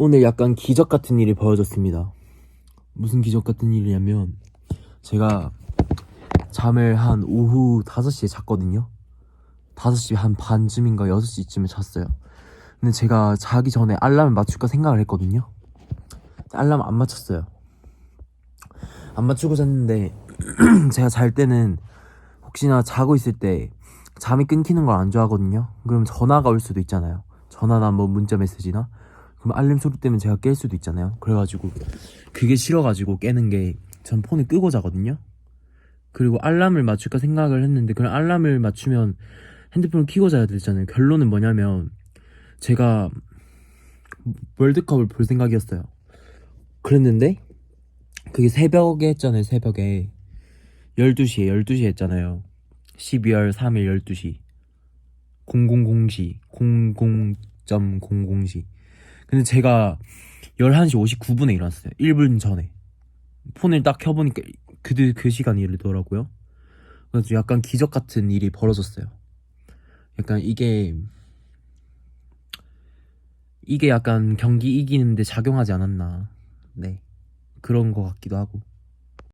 오늘 약간 기적 같은 일이 벌어졌습니다. 무슨 기적 같은 일이냐면 제가 잠을 한 오후 5시에 잤거든요. 5시 한 반쯤인가 6시쯤에 잤어요. 근데 제가 자기 전에 알람을 맞출까 생각을 했거든요. 알람 안 맞췄어요. 안 맞추고 잤는데 제가 잘 때는 혹시나 자고 있을 때 잠이 끊기는 걸 안 좋아하거든요. 그럼 전화가 올 수도 있잖아요. 전화나 뭐 문자 메시지나 그럼 알림 소리 때문에 제가 깰 수도 있잖아요. 그래가지고 그게 싫어가지고 깨는 게 전 폰을 끄고 자거든요. 그리고 알람을 맞출까 생각을 했는데 그럼 알람을 맞추면 핸드폰을 켜고 자야 되잖아요. 결론은 뭐냐면 제가 월드컵을 볼 생각이었어요. 그랬는데 그게 새벽에 했잖아요. 새벽에 12시에 12시에 했잖아요. 12월 3일 12시 0000시 00.00시 근데 제가 11시 59분에 일어났어요. 1분 전에. 폰을 딱 켜보니까 그, 그 시간이 이르더라고요. 그래서 약간 기적 같은 일이 벌어졌어요. 약간 이게 이게 약간 경기 이기는데 작용하지 않았나. 네. 그런 것 같기도 하고